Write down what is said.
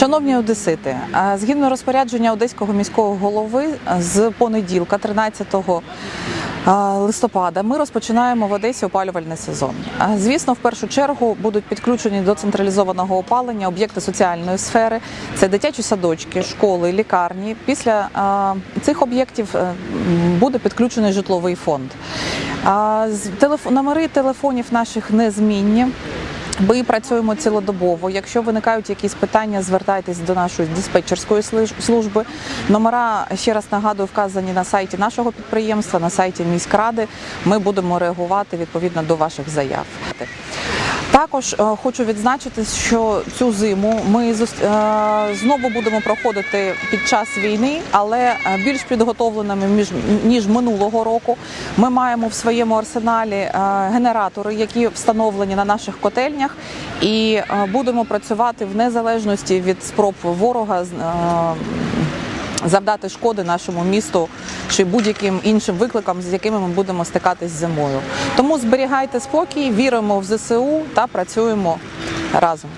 Шановні одесити, згідно розпорядження одеського міського голови, з понеділка, 13 е, листопада, ми розпочинаємо в Одесі опалювальний сезон. Звісно, в першу чергу будуть підключені до централізованого опалення об'єкти соціальної сфери, це дитячі садочки, школи, лікарні. Після цих об'єктів е, буде підключений житловий фонд. Номери телефонів наших незмінні. Ми працюємо цілодобово. Якщо виникають якісь питання, звертайтесь до нашої диспетчерської служби. Номера ще раз нагадую, вказані на сайті нашого підприємства, на сайті міськради. Ми будемо реагувати відповідно до ваших заяв. Також е, хочу відзначити, що цю зиму ми е, знову будемо проходити під час війни, але е, більш підготовленими ніж, минулого року. Ми маємо в своєму арсеналі генератори, які встановлені на наших котельнях, і будемо працювати в незалежності від спроб ворога. Завдати шкоди нашому місту чи будь-яким іншим викликам, з якими ми будемо стикатись зимою. Тому зберігайте спокій, віримо в ЗСУ та працюємо разом.